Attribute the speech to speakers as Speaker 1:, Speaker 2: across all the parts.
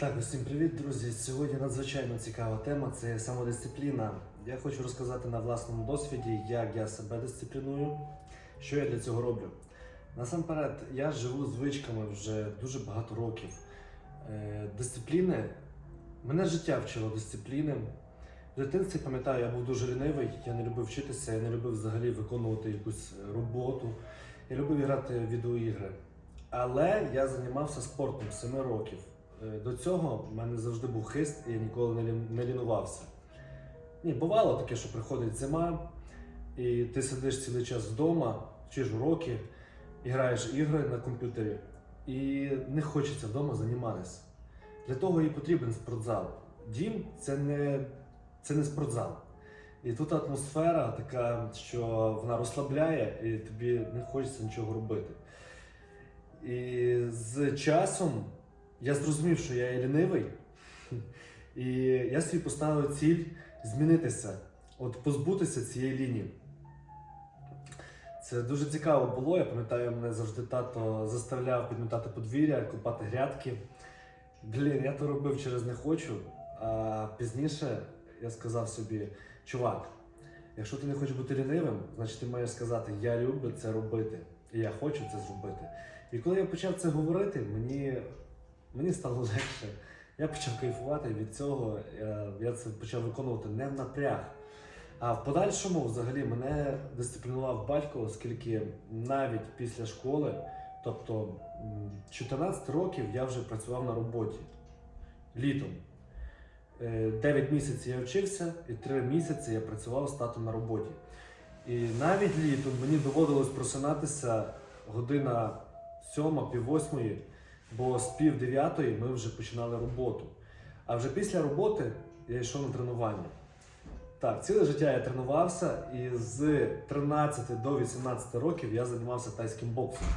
Speaker 1: Так, усім привіт, друзі. Сьогодні надзвичайно цікава тема це самодисципліна. Я хочу розказати на власному досвіді, як я себе дисципліную, що я для цього роблю. Насамперед, я живу звичками вже дуже багато років. Е, Дисципліни, мене життя вчило дисципліни. В дитинстві пам'ятаю, я був дуже лінивий, я не любив вчитися, я не любив взагалі виконувати якусь роботу. Я любив грати в відеоігри. Але я займався спортом з 7 років. Е, До цього в мене завжди був хист, і я ніколи не, лінувався. Ні, бувало таке, що приходить зима, і ти сидиш цілий час вдома, вчиш уроки, і граєш ігри на комп'ютері, і не хочеться вдома займатися. Для того і потрібен спортзал. Дім це не, це не спортзал. І тут атмосфера така, що вона розслабляє, і тобі не хочеться нічого робити. І з часом я зрозумів, що я є лінивий, і я собі поставив ціль змінитися, от позбутися цієї лінії. Це дуже цікаво було. Я пам'ятаю, мене завжди тато заставляв підмітати подвір'я, копати грядки. Блін, я то робив через не хочу. А пізніше я сказав собі, чувак, якщо ти не хочеш бути лінивим, значить ти маєш сказати, я люблю це робити, і я хочу це зробити. І коли я почав це говорити, мені, мені стало легше. Я почав кайфувати від цього. Я, я це почав виконувати не в напряг. А в подальшому, взагалі, мене дисциплінував батько, оскільки навіть після школи, тобто 14 років я вже працював на роботі літом. 9 місяців я вчився, і 3 місяці я працював з татом на роботі. І навіть літом мені доводилось просинатися година сьома, пів восьмої, бо з пів дев'ятої ми вже починали роботу. А вже після роботи я йшов на тренування. Так, ціле життя я тренувався, і з 13 до 18 років я займався тайським боксом.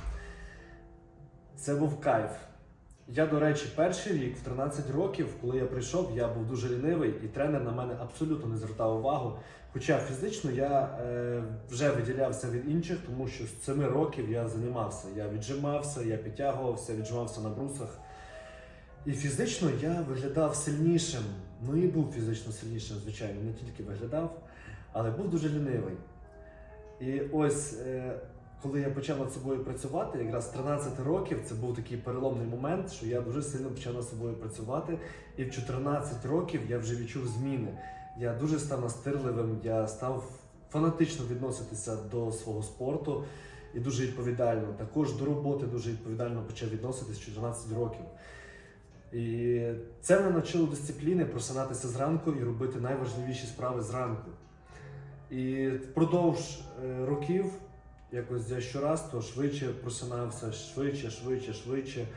Speaker 1: Це був кайф. Я, до речі, перший рік, в 13 років, коли я прийшов, я був дуже лінивий, і тренер на мене абсолютно не звертав увагу. Хоча фізично я е, вже виділявся від інших, тому що з 7 років я займався. Я віджимався, я підтягувався, віджимався на брусах. І фізично я виглядав сильнішим. Ну і був фізично сильнішим, звичайно, не тільки виглядав, але був дуже лінивий. І ось е, коли я почав над собою працювати, якраз з 13 років це був такий переломний момент, що я дуже сильно почав над собою працювати. І в 14 років я вже відчув зміни. Я дуже став настирливим, я став фанатично відноситися до свого спорту і дуже відповідально. Також до роботи дуже відповідально почав відноситись 14 років. І це мене навчило дисципліни просинатися зранку і робити найважливіші справи зранку. І впродовж е, років, якось я щораз, то швидше просинався, швидше, швидше, швидше.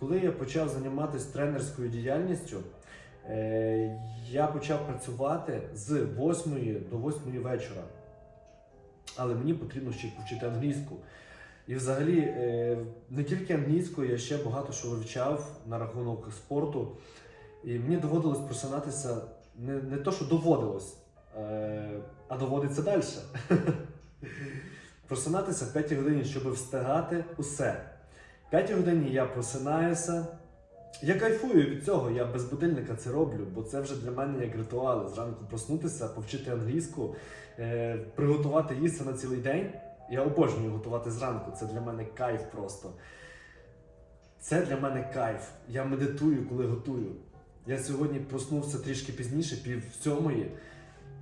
Speaker 1: Коли я почав займатися тренерською діяльністю, е, я почав працювати з 8 до 8 вечора. Але мені потрібно ще повчити англійську. І взагалі, е, не тільки англійську, я ще багато що вивчав на рахунок спорту. І мені доводилось просинатися не, не то, що доводилось, е, а доводиться далі. Просинатися в 5 годині, щоб встигати усе. В 5 годині я просинаюся. Я кайфую від цього, я без будильника це роблю, бо це вже для мене як ритуали. Зранку проснутися, повчити англійську, е, приготувати їсти на цілий день. Я обожнюю готувати зранку. Це для мене кайф просто. Це для мене кайф. Я медитую, коли готую. Я сьогодні проснувся трішки пізніше, пів сьомої.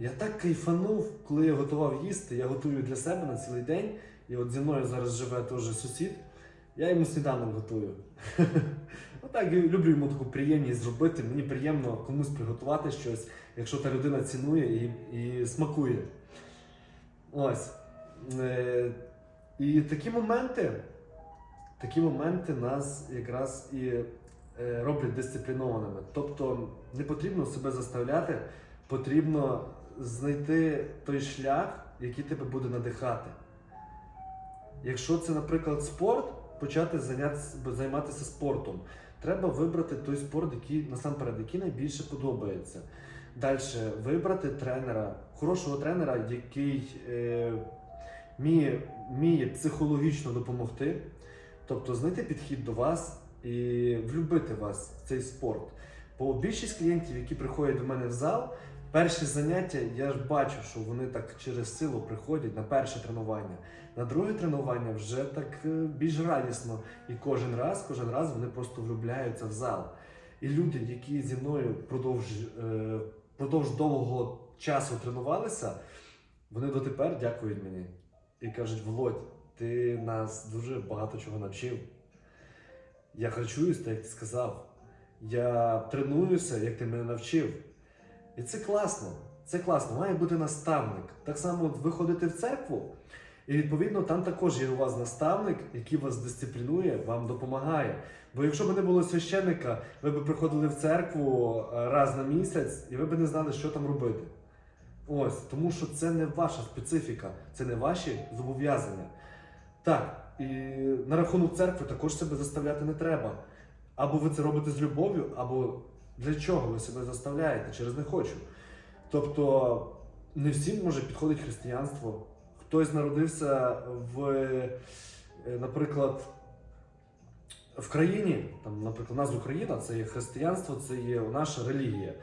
Speaker 1: Я так кайфанув, коли я готував їсти. Я готую для себе на цілий день. І от зі мною зараз живе теж сусід. Я йому сніданок готую. Отак я люблю йому таку приємність зробити. Мені приємно комусь приготувати щось, якщо та людина цінує і, і смакує. Ось. Е, і такі моменти, такі моменти нас якраз і е, роблять дисциплінованими. Тобто не потрібно себе заставляти, потрібно знайти той шлях, який тебе буде надихати. Якщо це, наприклад, спорт, почати займатися спортом. Треба вибрати той спорт, який насамперед, який найбільше подобається. Далі вибрати тренера, хорошого тренера, який е, вміє, вміє психологічно допомогти, тобто знайти підхід до вас і влюбити вас в цей спорт. Бо більшість клієнтів, які приходять до мене в зал, перші заняття я ж бачу, що вони так через силу приходять на перше тренування. На друге тренування вже так е, більш радісно. І кожен раз, кожен раз вони просто влюбляються в зал. І люди, які зі мною впродовж, е, впродовж довгого часу тренувалися, вони дотепер дякують мені і кажуть: Володь, ти нас дуже багато чого навчив. Я харчуюсь, так як ти сказав. Я тренуюся, як ти мене навчив. І це класно. Це класно. Має бути наставник. Так само от ви ходите в церкву, і відповідно там також є у вас наставник, який вас дисциплінує, вам допомагає. Бо якщо б не було священника, ви б приходили в церкву е, раз на місяць, і ви б не знали, що там робити. Ось, тому що це не ваша специфіка, це не ваші зобов'язання. Так, і на рахунок церкви також себе заставляти не треба. Або ви це робите з любов'ю, або для чого ви себе заставляєте через не хочу. Тобто не всім може підходить християнство. Хтось народився в, е, наприклад, в країні, там, наприклад, у нас Україна, це є християнство, це є наша релігія.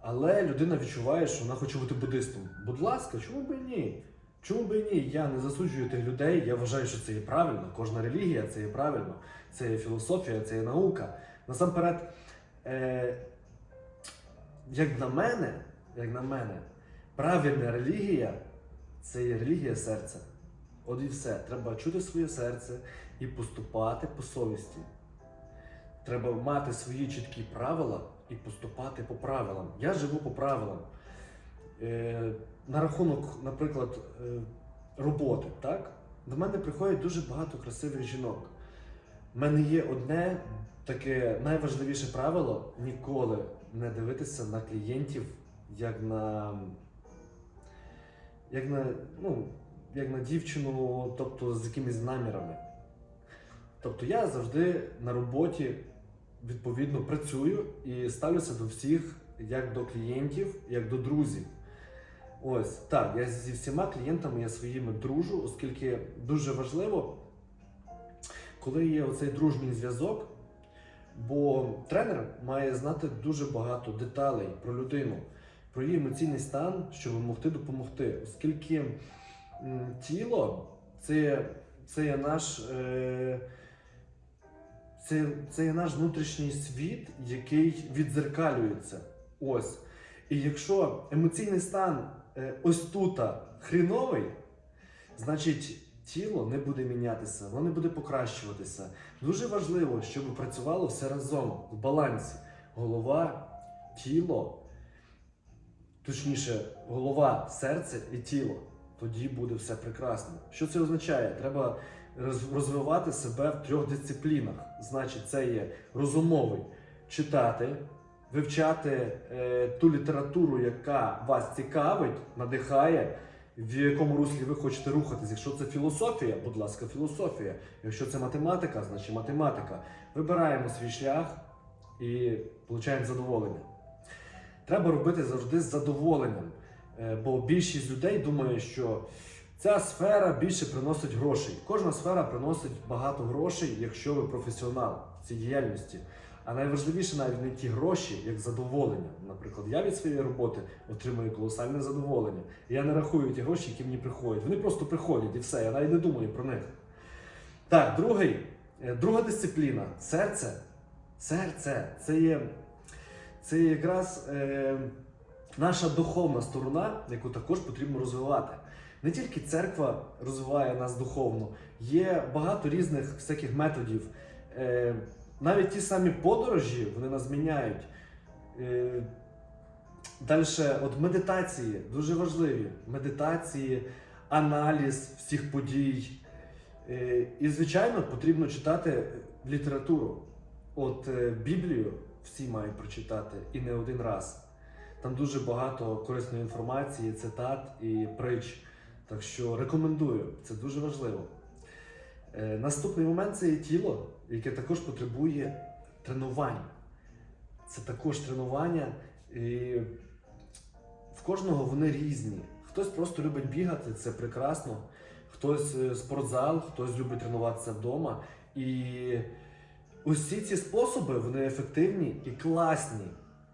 Speaker 1: Але людина відчуває, що вона хоче бути буддистом. Будь ласка, чому б ні? Чому б і ні? Я не засуджую тих людей. Я вважаю, що це є правильно. Кожна релігія це є правильно. Це є філософія, це є наука. Насамперед, е, як на мене, як на мене, правильна релігія це є релігія серця. От і все. Треба чути своє серце і поступати по совісті. Треба мати свої чіткі правила і поступати по правилам. Я живу по правилам. Е, на рахунок, наприклад, е, роботи, так? До мене приходять дуже багато красивих жінок. Мене є одне таке найважливіше правило ніколи не дивитися на клієнтів як на, як на, ну, як на дівчину, тобто з якимись намірами. Тобто я завжди на роботі відповідно працюю і ставлюся до всіх як до клієнтів, як до друзів. Ось так, я зі всіма клієнтами я своїми дружу, оскільки дуже важливо, коли є оцей дружній зв'язок, бо тренер має знати дуже багато деталей про людину, про її емоційний стан, щоб могти допомогти. Оскільки тіло це, це є наш. Е, це, це є наш внутрішній світ, який відзеркалюється. Ось. І якщо емоційний стан е, ось тут хріновий, значить тіло не буде мінятися, воно не буде покращуватися. Дуже важливо, щоб працювало все разом в балансі. Голова, тіло, точніше, голова, серце і тіло. Тоді буде все прекрасно. Що це означає? Треба розвивати себе в трьох дисциплінах. Значить, це є розумовий читати, вивчати е, ту літературу, яка вас цікавить, надихає, в якому руслі ви хочете рухатись. Якщо це філософія, будь ласка, філософія. Якщо це математика, значить математика. Вибираємо свій шлях і отримуємо задоволення. Треба робити завжди з задоволенням. Е, Бо більшість людей думає, що ця сфера більше приносить грошей. Кожна сфера приносить багато грошей, якщо ви професіонал в цій діяльності. А найважливіше навіть не ті гроші, як задоволення. Наприклад, я від своєї роботи отримую колосальне задоволення. Я не рахую ті гроші, які мені приходять. Вони просто приходять і все. Я навіть не думаю про них. Так, другий, е, друга дисципліна серце. Серце це є, це є якраз е, наша духовна сторона, яку також потрібно розвивати. Не тільки церква розвиває нас духовно, є багато різних всяких методів. Е, навіть ті самі подорожі вони нас зміняють. Е, Далі, от медитації дуже важливі. Медитації, аналіз всіх подій. Е, І, звичайно, потрібно читати літературу. От е, Біблію всі мають прочитати і не один раз. Там дуже багато корисної інформації, цитат і притч. Так що рекомендую, це дуже важливо. Наступний момент це є тіло, яке також потребує тренувань. Це також тренування. І в кожного вони різні. Хтось просто любить бігати, це прекрасно. Хтось е, спортзал, хтось любить тренуватися вдома. І усі ці способи вони ефективні і класні.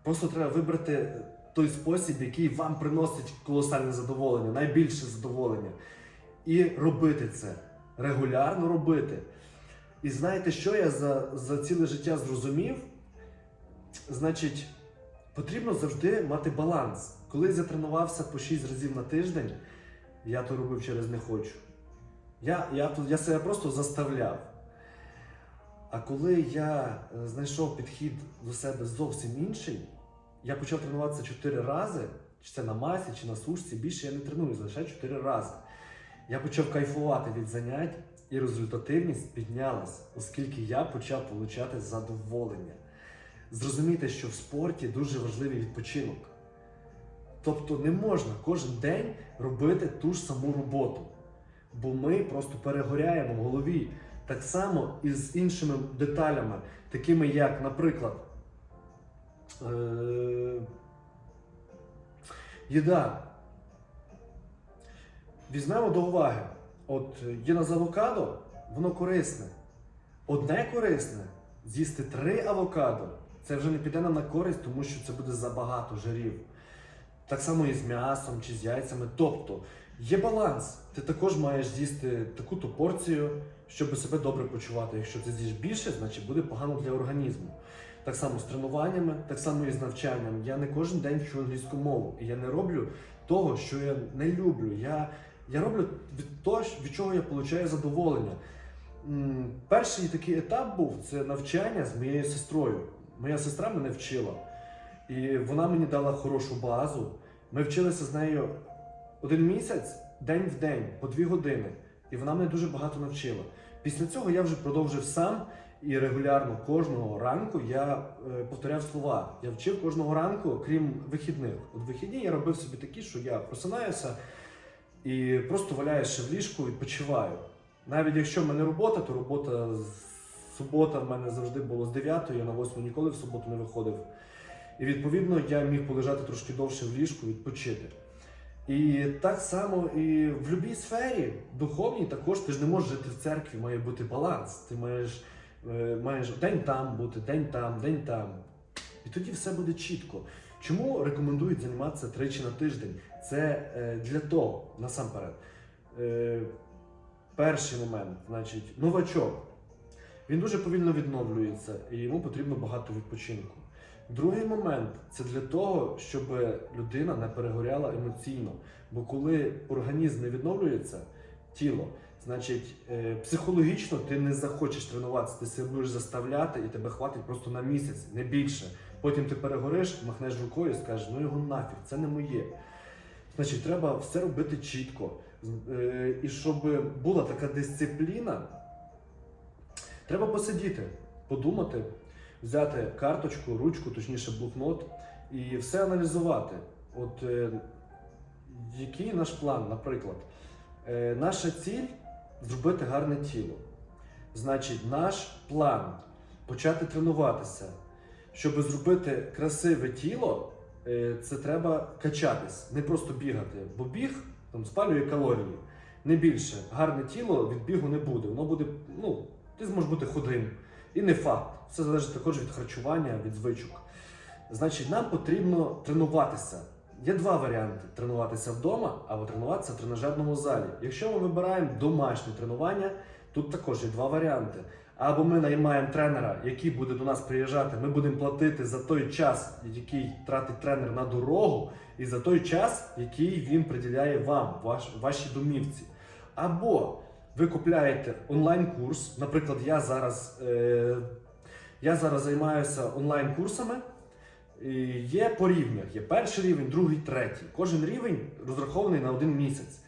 Speaker 1: Просто треба вибрати той спосіб, який вам приносить колосальне задоволення, найбільше задоволення. І робити це. Регулярно робити. І знаєте, що я за, за ціле життя зрозумів? Значить, потрібно завжди мати баланс. Коли я тренувався по 6 разів на тиждень, я то робив через не хочу. Я, я, я себе просто заставляв. А коли я е, знайшов підхід до себе зовсім інший, я почав тренуватися 4 рази, чи це на масі, чи на сушці, більше я не тренуюся, лише 4 рази. Я почав кайфувати від занять, і результативність піднялась, оскільки я почав отримати задоволення. Зрозумійте, що в спорті дуже важливий відпочинок. Тобто не можна кожен день робити ту ж саму роботу, бо ми просто перегоряємо в голові. Так само і з іншими деталями, такими як, наприклад, е- їда. Візьмемо до уваги. От є на авокадо, воно корисне. Одне корисне з'їсти три авокадо, це вже не піде нам на користь, тому що це буде забагато жирів. Так само і з м'ясом чи з яйцями. Тобто є баланс. Ти також маєш з'їсти таку-то порцію, щоб себе добре почувати. Якщо ти з'їш більше, значить буде погано для організму. Так само з тренуваннями, так само і з навчанням. Я не кожен день вчу англійську мову, і я не роблю того, що я не люблю. Я, я роблю від того, від чого я отримую задоволення. Перший такий етап був це навчання з моєю сестрою. Моя сестра мене вчила, і вона мені дала хорошу базу. Ми вчилися з нею один місяць, день в день, по дві години. І вона мене дуже багато навчила. Після цього я вже продовжив сам і регулярно кожного ранку я е, повторяв слова. Я вчив кожного ранку, крім вихідних. От вихідні я робив собі такі, що я просинаюся і просто валяюся в ліжку, відпочиваю. Навіть якщо в мене робота, то робота субота в мене завжди було з 9, я на 8 ніколи в суботу не виходив. І відповідно я міг полежати трошки довше в ліжку, відпочити. І так само і в будь-якій сфері духовній також ти ж не можеш жити в церкві, має бути баланс. Ти маєш, е, маєш день там бути, день там, день там. І тоді все буде чітко. Чому рекомендують займатися тричі на тиждень? Це е, для того, насамперед. Е, перший момент, значить, новачок. Він дуже повільно відновлюється і йому потрібно багато відпочинку. Другий момент це для того, щоб людина не перегоряла емоційно. Бо коли організм не відновлюється, тіло, значить е, психологічно ти не захочеш тренуватися, ти себе будеш заставляти і тебе хватить просто на місяць, не більше. Потім ти перегориш, махнеш рукою і скажеш, ну його нафіг, це не моє. Значить, треба все робити чітко. Е, І щоб була така дисципліна, треба посидіти, подумати, взяти карточку, ручку, точніше блокнот, і все аналізувати. От е, який наш план, наприклад, е, наша ціль зробити гарне тіло. Значить, наш план почати тренуватися. Щоб зробити красиве тіло, це треба качатись, не просто бігати. Бо біг там спалює калорії. Не більше. Гарне тіло від бігу не буде. Воно буде, ну, ти зможеш бути худим. І не факт. Все залежить також від харчування, від звичок. Значить, нам потрібно тренуватися. Є два варіанти: тренуватися вдома або тренуватися в тренажерному залі. Якщо ми вибираємо домашнє тренування, тут також є два варіанти. Або ми наймаємо тренера, який буде до нас приїжджати, ми будемо платити за той час, який тратить тренер на дорогу, і за той час, який він приділяє вам, ваш, вашій домівці. Або ви купляєте онлайн-курс. Наприклад, я зараз, е, я зараз займаюся онлайн-курсами. Є по рівнях. Є перший рівень, другий, третій. Кожен рівень розрахований на один місяць.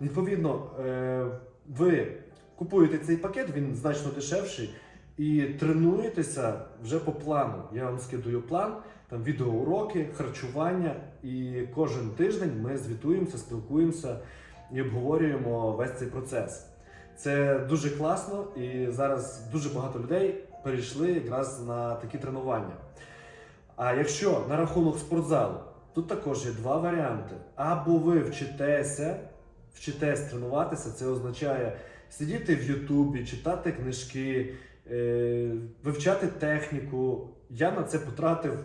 Speaker 1: Відповідно, е, ви купуєте цей пакет, він значно дешевший, і тренуєтеся вже по плану. Я вам скидую план, там відеоуроки, харчування, і кожен тиждень ми звітуємося, спілкуємося і обговорюємо весь цей процес. Це дуже класно, і зараз дуже багато людей перейшли якраз на такі тренування. А якщо на рахунок спортзалу, тут також є два варіанти. Або ви вчитеся, вчитесь тренуватися, це означає сидіти в Ютубі, читати книжки, е, вивчати техніку. Я на це потратив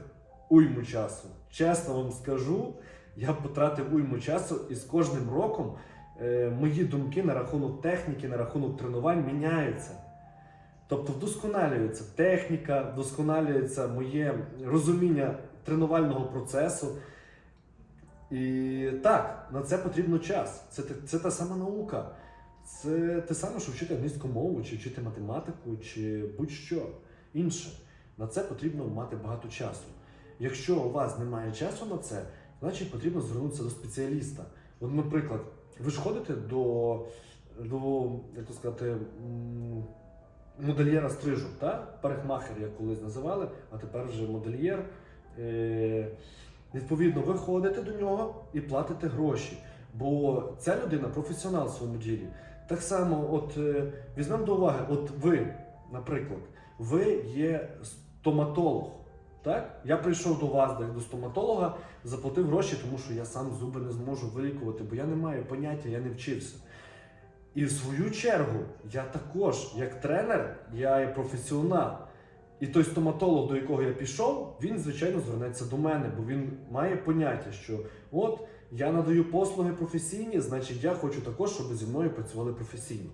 Speaker 1: уйму часу. Чесно вам скажу, я потратив уйму часу, і з кожним роком е, мої думки на рахунок техніки, на рахунок тренувань міняються. Тобто вдосконалюється техніка, вдосконалюється моє розуміння тренувального процесу. І так, на це потрібно час. Це, це та сама наука. Це те саме, що вчити англійську мову, чи вчити математику, чи будь-що інше. На це потрібно мати багато часу. Якщо у вас немає часу на це, значить потрібно звернутися до спеціаліста. От, наприклад, ви ж ходите до, до як то сказати, модельєра стрижу, та? парикмахер, як колись називали, а тепер вже модельєр. Е, Відповідно, ви ходите до нього і платите гроші. Бо ця людина професіонал в своєму ділі. Так само, от е, візьмемо до уваги, от ви, наприклад, ви є стоматолог. Так? Я прийшов до вас до стоматолога, заплатив гроші, тому що я сам зуби не зможу вилікувати, бо я не маю поняття, я не вчився. І в свою чергу, я також, як тренер, я є професіонал. І той стоматолог, до якого я пішов, він, звичайно, звернеться до мене, бо він має поняття, що от я надаю послуги професійні, значить я хочу також, щоб зі мною працювали професійно.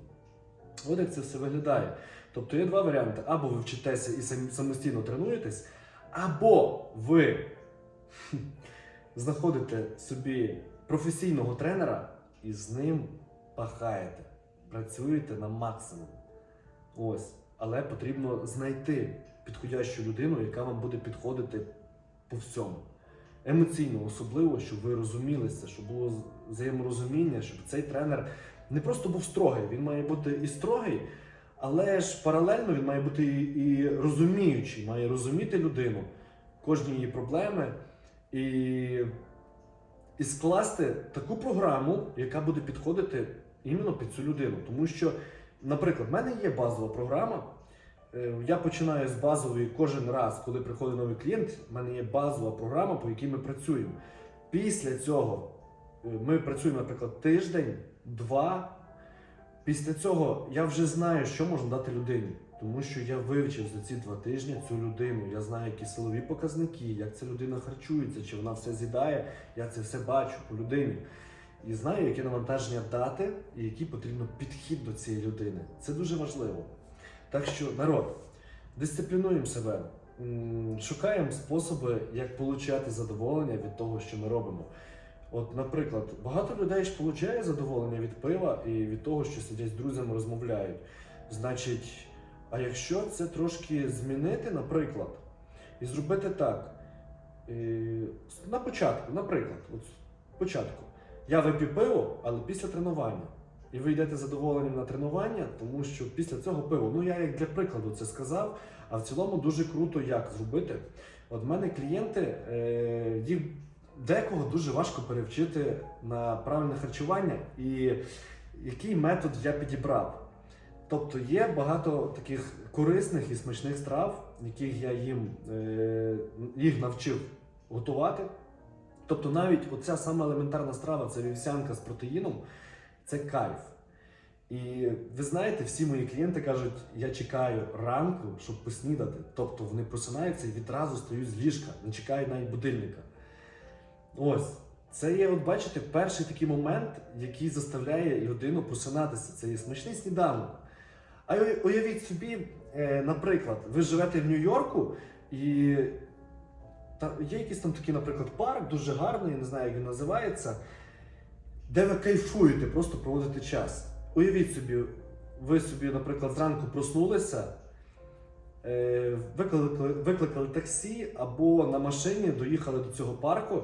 Speaker 1: От як це все виглядає. Тобто є два варіанти: або ви вчитеся і самостійно тренуєтесь, або ви знаходите собі професійного тренера і з ним пахаєте, працюєте на максимум. Ось. Але потрібно знайти підходящу людину, яка вам буде підходити по всьому. Емоційно, особливо, щоб ви розумілися, щоб було взаєморозуміння, щоб цей тренер не просто був строгий, він має бути і строгий, але ж паралельно він має бути і, розуміючий, має розуміти людину, кожні її проблеми і, і скласти таку програму, яка буде підходити іменно під цю людину. Тому що, наприклад, в мене є базова програма. Е, Я починаю з базової кожен раз, коли приходить новий клієнт. в мене є базова програма, по якій ми працюємо. Після цього е, ми працюємо, наприклад, тиждень, два. Після цього я вже знаю, що можна дати людині, тому що я вивчив за ці два тижні цю людину. Я знаю, які силові показники, як ця людина харчується, чи вона все з'їдає. Я це все бачу по людині. І знаю, яке навантаження дати, і який потрібно підхід до цієї людини. Це дуже важливо. Так що, народ, дисциплінуємо себе, шукаємо способи, як отримати задоволення від того, що ми робимо. От, наприклад, багато людей ж отримує задоволення від пива і від того, що сидять з друзями, розмовляють. Значить, а якщо це трошки змінити, наприклад, і зробити так. На початку, наприклад, от спочатку, я вип'ю пиво, але після тренування. І ви йдете задоволенням на тренування, тому що після цього пиво, ну я як для прикладу це сказав, а в цілому дуже круто як зробити. От в мене клієнти, е, їх декого дуже важко перевчити на правильне харчування і який метод я підібрав. Тобто є багато таких корисних і смачних страв, яких я їм е, їх навчив готувати. Тобто навіть оця сама елементарна страва це вівсянка з протеїном, це кайф. І ви знаєте, всі мої клієнти кажуть, я чекаю ранку, щоб поснідати. Тобто вони просинаються і відразу стають з ліжка, не чекають навіть будильника. Ось. Це є, от бачите, перший такий момент, який заставляє людину просинатися. Це є смачний сніданок. А уявіть собі, е, наприклад, ви живете в Нью-Йорку і є якийсь там такий, наприклад, парк, дуже гарний, я не знаю, як він називається, де ви кайфуєте, просто проводите час. Уявіть собі, ви собі, наприклад, зранку проснулися, е, викликали, викликали таксі або на машині доїхали до цього парку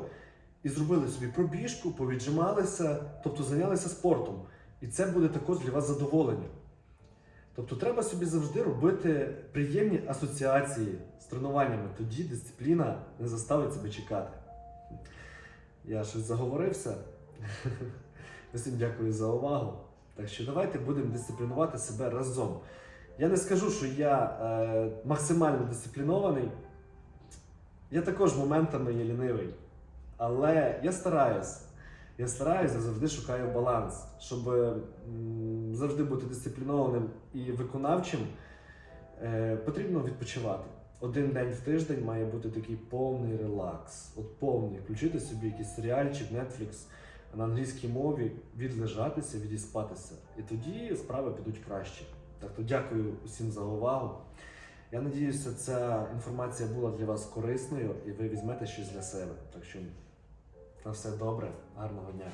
Speaker 1: і зробили собі пробіжку, повіджималися, тобто зайнялися спортом. І це буде також для вас задоволення. Тобто треба собі завжди робити приємні асоціації з тренуваннями, тоді дисципліна не заставить себе чекати. Я щось заговорився. Всім дякую за увагу. Так що давайте будемо дисциплінувати себе разом. Я не скажу, що я е, максимально дисциплінований. Я також моментами є лінивий. Але я стараюсь. Я стараюся, я завжди шукаю баланс, щоб м, завжди бути дисциплінованим і виконавчим. Е, потрібно відпочивати. один день в тиждень має бути такий повний релакс. От повний. Включити собі якийсь серіальчик, Netflix на англійській мові, відлежатися, відіспатися. І тоді справи підуть краще. Так то дякую усім за увагу. Я надіюся, ця інформація була для вас корисною і ви візьмете щось для себе. Так що на все добре, гарного дня.